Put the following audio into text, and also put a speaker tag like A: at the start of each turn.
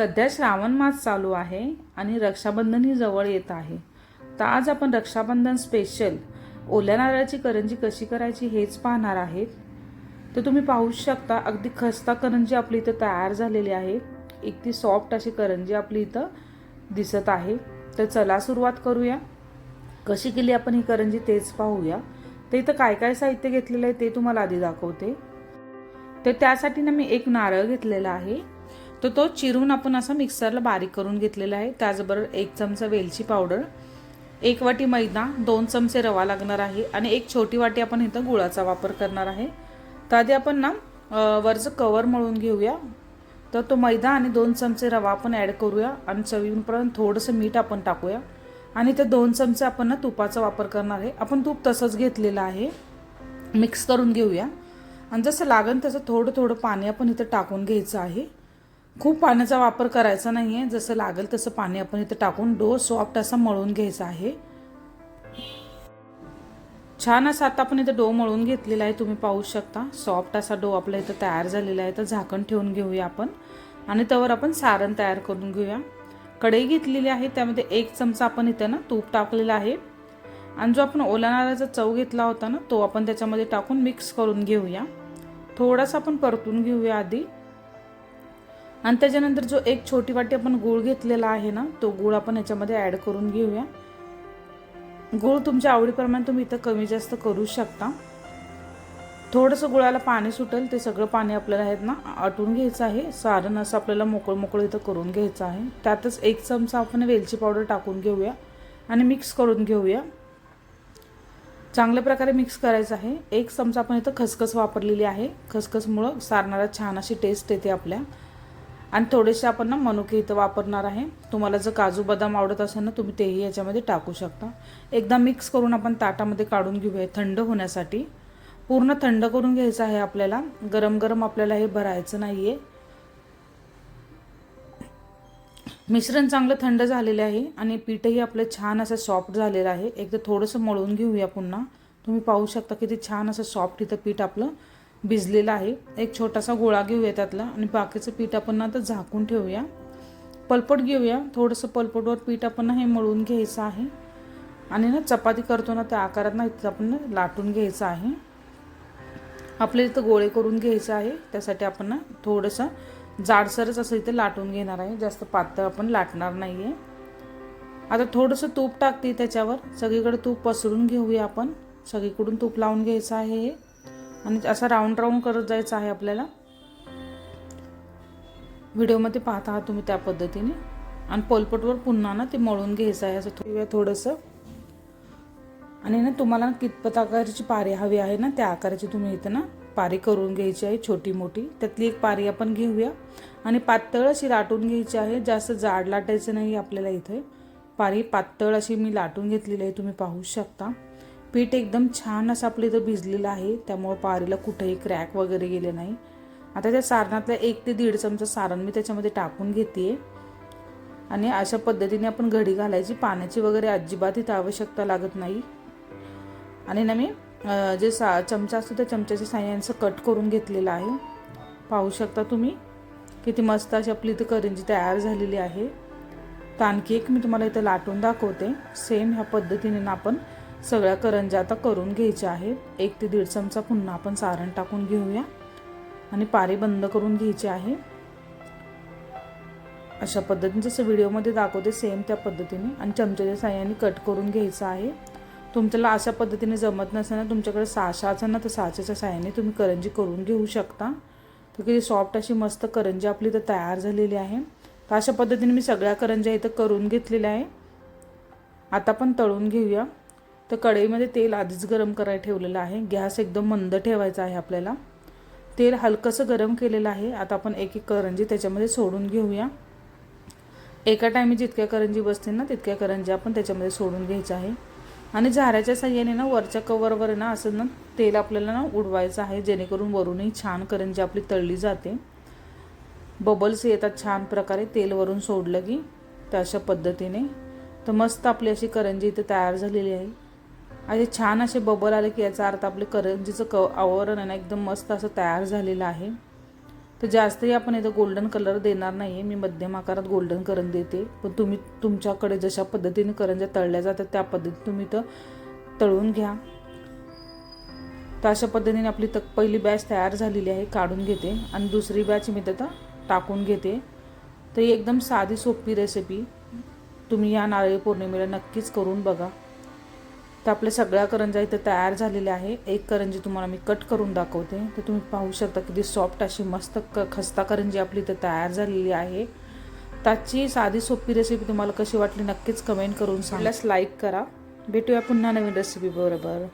A: सध्या श्रावण मास चालू आहे आणि रक्षाबंधनही जवळ येत आहे. तर आज आपण रक्षाबंधन स्पेशल ओल्या नारळाची करंजी कशी करायची हेच पाहणार आहेत. तर तुम्ही पाहू शकता अगदी खस्ता करंजी आपली इथं तयार झालेली आहे. एक ती सॉफ्ट अशी करंजी आपली इथं दिसत आहे. तर चला सुरुवात करूया. कशी केली आपण ही करंजी तेच पाहूया. तर इथं काय काय साहित्य घेतलेलं आहे ते तुम्हाला आधी दाखवते. तर त्यासाठी ना मी एक नारळ घेतलेला आहे. तर तो चिरून आपण असा मिक्सरला बारीक करून घेतलेला आहे. त्याचबरोबर एक चमचा वेलची पावडर एक वाटी मैदा दोन चमचे रवा लागणार आहे आणि एक छोटी वाटी आपण इथं गुळाचा वापर करणार आहे. तर आधी आपण ना वरचं कवर मळून घेऊया. तर तो मैदा आणि दोन चमचे रवा आपण ॲड करूया आणि चवीपर्यंत थोडंसं मीठ आपण टाकूया. आणि ते दोन चमचे आपण ना तुपाचा वापर करणार आहे. आपण तूप तसंच घेतलेलं आहे. मिक्स करून घेऊया. आणि जसं लागेल तसं थोडं थोडं पाणी आपण इथं टाकून घ्यायचं आहे. खूप पाण्याचा वापर करायचा नाही आहे जसं लागेल तसं पाणी आपण इथं टाकून डो सॉफ्ट असा मळून घ्यायचा आहे. छान असा आता आपण इथं डो मळून घेतलेला आहे. तुम्ही पाहू शकता. सॉफ्ट असा डो आपला इथं तयार झालेला आहे. तर झाकण ठेवून घेऊया आपण. आणि त्यावर आपण सारण तयार करून घेऊया. कढई घेतलेली आहे. त्यामध्ये एक चमचा आपण इथं ना तूप टाकलेला आहे. आणि जो आपण ओला नारळाचा चव घेतला होता ना तो आपण त्याच्यामध्ये टाकून मिक्स करून घेऊया. थोडासा आपण परतून घेऊया आधी. आणि त्याच्यानंतर जो एक छोटी वाटी आपण गूळ घेतलेला आहे ना तो गूळ आपण याच्यामध्ये ॲड करून घेऊया. गूळ तुमच्या आवडीप्रमाणे तुम्ही इथं कमी जास्त करू शकता. थोडंसं गुळाला पाणी सुटेल ते सगळं पाणी आपल्याला आहेत ना आटून घ्यायचं आहे. सारण असं आपल्याला मोकळं मोकळं इथं करून घ्यायचं आहे. त्यातच एक चमचा आपण वेलची पावडर टाकून घेऊया आणि मिक्स करून घेऊया. चांगल्या प्रकारे मिक्स करायचं आहे. एक चमचा आपण इथं खसखस वापरलेली आहे. खसखसमुळं सारणाला छान अशी टेस्ट येते आपल्या. आणि थोडेसे आपण ना मनुके इथं वापरणार आहे. तुम्हाला जर काजू बदाम आवडत असेल ना तुम्ही तेही याच्यामध्ये टाकू शकता. एकदा मिक्स करून आपण ताटामध्ये काढून घेऊया थंड होण्यासाठी. पूर्ण थंड करून घ्यायचं आहे आपल्याला. गरम गरम आपल्याला हे भरायचं नाही आहे मिश्रण चांगलं थंड झालेलं आहे आणि पीठही आपलं छान असं सॉफ्ट झालेलं आहे. एकदा थोडंसं मळून घेऊया पुन्हा. तुम्ही पाहू शकता किती छान असं सॉफ्ट इथं पीठ आपलं भिजलेलं आहे. एक छोटासा गोळा घेऊया त्यातला आणि बाकीचं पीठ आपण आता झाकून ठेवूया. पलपट घेऊया. थोडंसं पलपटवर पीठ आपण हे मळून घ्यायचं आहे. आणि ना चपाती करतो ना त्या आकारात ना इथं आपण लाटून घ्यायचं आहे. आपल्याला इथं गोळे करून घ्यायचं आहे. त्यासाठी आपण ना थोडंसं जाडसरच असं इथे लाटून घेणार आहे. जास्त पातळ आपण लाटणार नाही आहे आता थोडंसं तूप टाकते त्याच्यावर. सगळीकडे तूप पसरून घेऊया आपण. सगळीकडून तूप लावून घ्यायचं आहे. हे आणि असं राऊंड राऊंड करत जायचं आहे आपल्याला. व्हिडिओमध्ये पाहत आहात तुम्ही त्या पद्धतीने. आणि पोलपटवर पुन्हा ना ते मळून घ्यायचं आहे असं थोड्या थोडंसं. आणि ना तुम्हाला कितपत आकाराची पारी हवी आहे ना त्या आकाराची तुम्ही इथं ना पारी करून घ्यायची आहे छोटी मोठी. त्यातली एक पारी आपण घेऊया. आणि पातळ अशी लाटून घ्यायची आहे जास्त जाड लाटायचं नाही आपल्याला इथे. पारी पातळ अशी मी लाटून घेतलेली आहे तुम्ही पाहू शकता. पीठ एकदम छान असं आपलं इथं भिजलेलं आहे. त्यामुळं पारीला कुठंही क्रॅक वगैरे गेले नाही. आता त्या सारणातलं एक ते दीड चमचा सारण मी त्याच्यामध्ये टाकून घेते आणि अशा पद्धतीने आपण घडी घालायची. पाण्याची वगैरे अजिबात इथं आवश्यकता लागत नाही. आणि ना मी जे सा चमचा असतो त्या चमच्याच्या साह्याचं कट करून घेतलेलं आहे. पाहू शकता तुम्ही किती मस्त अशी आपली इथं करंजी तयार झालेली आहे. तर आणखी एक मी तुम्हाला इथं लाटून दाखवते. सेम ह्या पद्धतीने ना आपण सगळ्या करंज्या आता करून घ्यायच्या आहेत. एक ते दीड चमचा पुन्हा आपण सारण टाकून घेऊया. आणि पारी बंद करून घ्यायची आहे. अशा पद्धतीने जसं व्हिडिओमध्ये दाखवते सेम त्या पद्धतीने. आणि चमच्याच्या साह्याने कट करून घ्यायचं आहे. तुमच्याला अशा पद्धतीने जमत नसेल ना तुमच्याकडे साचा असेल ना तर साच्याच्या साह्याने तुम्ही करंजी करून घेऊ शकता. तर किती सॉफ्ट अशी मस्त करंजी आपली इथं तयार झालेली आहे. तर अशा पद्धतीने मी सगळ्या करंज्या इथं करून घेतलेल्या आहे. आता पण तळून घेऊया. तर कढईमध्ये तेल आधीच गरम करायला ठेवलेलं आहे. गॅस एकदम मंद ठेवायचा आहे आपल्याला. तेल हलकंसं गरम केलेलं आहे. आता आपण एक एक करंजी त्याच्यामध्ये सोडून घेऊया. एका टायमी जितक्या करंजी बसतील ना तितक्या करंजी आपण त्याच्यामध्ये सोडून घ्यायच्या आहे. आणि झाऱ्याच्या साह्याने ना वरच्या कवरवर ना असं ना तेल आपल्याला ना उडवायचं आहे. जेणेकरून वरूनही छान करंजी आपली तळली जाते. बबल्स येतात छान प्रकारे तेल वरून सोडलं की त्या अशा पद्धतीने. तर मस्त आपली अशी करंजी इथे तयार झालेली आहे. असे छान असे बबल आले की याचा अर्थ आपले करंजीचं म्हणजे क आवरण आहे ना एकदम मस्त असं तयार झालेलं आहे. तर जास्तही आपण इथं गोल्डन कलर देणार नाही आहे मी मध्यम आकारात गोल्डन करून देते. पण तुम्ही तुमच्याकडे जशा पद्धतीने करंज्या तळल्या जातात त्या पद्धतीत तुम्ही तर तळून घ्या. तर अशा पद्धतीने आपली तक पहिली बॅच तयार झालेली आहे काढून घेते. आणि दुसरी बॅच मी तिथं टाकून घेते. तर ही एकदम साधी सोपी रेसिपी तुम्ही या नारळी पौर्णिमेला नक्कीच करून बघा. तर आपल्या सगळ्या करंजा इथं तयार झालेल्या आहे. एक करंजी तुम्हाला मी कट करून दाखवते. तर तुम्ही पाहू शकता किती सॉफ्ट अशी मस्त क खस्ता करंजी आपली इथं तयार झालेली आहे. त्याची साधी सोपी रेसिपी तुम्हाला कशी वाटली नक्कीच कमेंट करून सांगल्यास लाईक करा. भेटूया पुन्हा नवीन रेसिपी बरोबर.